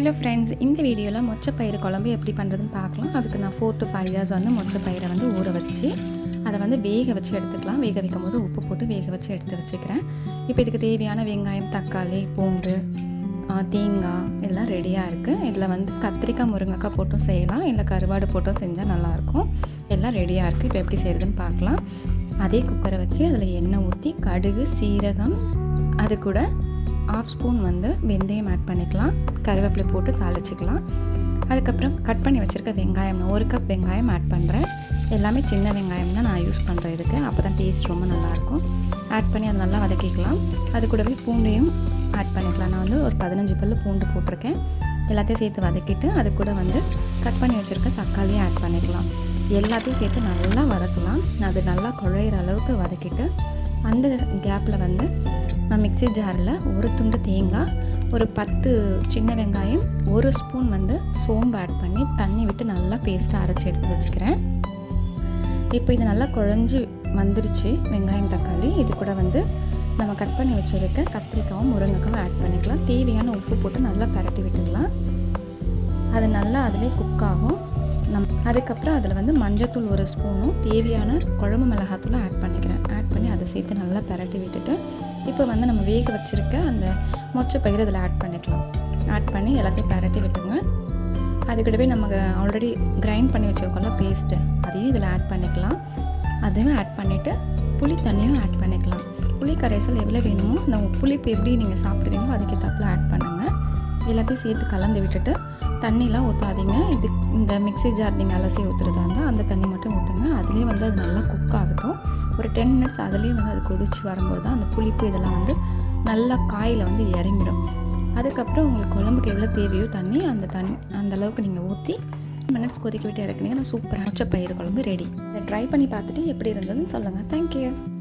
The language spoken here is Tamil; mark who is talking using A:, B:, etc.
A: ஹலோ ஃப்ரெண்ட்ஸ் இந்த வீடியோவில் மொச்சப்பயிறு குழம்பு எப்படி பண்ணுறதுன்னு பார்க்கலாம். அதுக்கு நான் ஃபோர் டு ஃபைவ் இயர்ஸ் வந்து மொச்சப்பயிரை வந்து ஊற வச்சு அதை வந்து வேக வச்சு எடுத்துக்கலாம். வேக வைக்கும் போது உப்பு போட்டு வேக வச்சு எடுத்து வச்சுக்கிறேன். இப்போ இதுக்கு தேவையான வெங்காயம் தக்காளி பூண்டு தேங்காய் இதெல்லாம் ரெடியாக இருக்குது இதில் வந்து கத்திரிக்காய் முருங்கைக்காய் போட்டும் செய்யலாம். இல்லை கருவாடு போட்டும் செஞ்சால் நல்லாயிருக்கும். எல்லாம் ரெடியாக இருக்குது இப்போ எப்படி செய்கிறதுன்னு பார்க்கலாம். அதே குக்கரை வச்சு அதில் எண்ணெய் ஊற்றி கடுகு சீரகம் அது கூட ஆஃப் ஸ்பூன் வந்து வெந்தயம் ஆட் பண்ணிக்கலாம். கருவேப்பிலை போட்டு தாளிச்சிக்கலாம். அதுக்கப்புறம் கட் பண்ணி வச்சுருக்க வெங்காயம் ஒரு கப் வெங்காயம் ஆட் பண்ணுறேன் எல்லாமே சின்ன வெங்காயம் தான் நான் யூஸ் பண்ணுறேன் இதுக்கு. அப்போ தான் டேஸ்ட் ரொம்ப நல்லாயிருக்கும். ஆட் பண்ணி அதை நல்லா வதக்கிக்கலாம். அது கூடவே பூண்டையும் ஆட் பண்ணிக்கலாம். நான் வந்து ஒரு பதினஞ்சு பல்லு பூண்டு போட்டிருக்கேன். எல்லாத்தையும் சேர்த்து வதக்கிட்டு அது கூட வந்து கட் பண்ணி வச்சுருக்க தக்காளியும் ஆட் பண்ணிக்கலாம். எல்லாத்தையும் சேர்த்து நல்லா வதக்கலாம். அது நல்லா குழையிற அளவுக்கு வதக்கிட்டு அந்த கேப்பில் வந்து நான் மிக்ஸி ஜாரில் ஒரு துண்டு தேங்காய் ஒரு பத்து சின்ன வெங்காயம் ஒரு ஸ்பூன் வந்து சோம்பு ஆட் பண்ணி தண்ணி விட்டு நல்லா பேஸ்ட்டாக அரைச்சி எடுத்து வச்சுக்கிறேன். இப்போ இது நல்லா குழஞ்சி வந்துருச்சு வெங்காயம் தக்காளி. இது கூட வந்து நம்ம கட் பண்ணி வச்சுருக்க கத்திரிக்காவும் முருங்கைக்காவும் ஆட் பண்ணிக்கலாம். தேவையான உப்பு போட்டு நல்லா பரட்டி விட்டுக்கலாம் அது நல்லா அதிலே குக் ஆகும். நம் அதுக்கப்புறம் அதில் வந்து மஞ்சத்தூள் ஒரு ஸ்பூனும் தேவையான குழம்பு மிளகாத்தூளும் ஆட் ஆட் பண்ணி சேர்த்து நல்லா பரட்டி விட்டுட்டு இப்போ வந்து நம்ம வேக வச்சுருக்க அந்த மொச்சை பயிர் இதில் ஆட் பண்ணிக்கலாம். ஆட் பண்ணி எல்லாத்தையும் பரட்டி விட்டுங்க அது நம்ம ஆல்ரெடி கிரைண்ட் பண்ணி வச்சுருக்கோம்ல பேஸ்ட்டு அதையும் இதில் ஆட் பண்ணிக்கலாம். அதையும் ஆட் பண்ணிவிட்டு புளி தண்ணியும் ஆட் பண்ணிக்கலாம். புளி கரைசல் எவ்வளோ வேணுமோ நம்ம புளிப்பு எப்படி நீங்கள் சாப்பிடுவீங்களோ அதுக்கு தப்பில் ஆட் பண்ணுங்கள் எல்லாத்தையும் சேர்த்து கலந்து விட்டுட்டு தண்ணிலாம் ஊற்றாதீங்க இது இந்த மிக்ஸி ஜார் நீங்கள் அலசி ஊற்றுறதா இருந்தால் அந்த தண்ணி மட்டும் ஊற்றுங்க அதுலேயே வந்து அது நல்லா குக் ஆகட்டும். ஒரு டென் மினிட்ஸ் அதுலேயே வந்து அது கொதிச்சு வரும்போது தான் அந்த புளிப்பு இதெல்லாம் வந்து நல்லா காயில் வந்து இறங்கிடும். அதுக்கப்புறம் உங்களுக்கு குழம்புக்கு எவ்வளோ தேவையோ தண்ணி அந்த தண்ணி அந்த அளவுக்கு நீங்கள் ஊற்றி மினிட்ஸ் கொதிக்க விட்டு இறக்குனீங்கன்னா சூப்பராக பயிர் குழம்பு ரெடி ட்ரை பண்ணி பார்த்துட்டு எப்படி இருந்ததுன்னு சொல்லுங்கள் தேங்க்யூ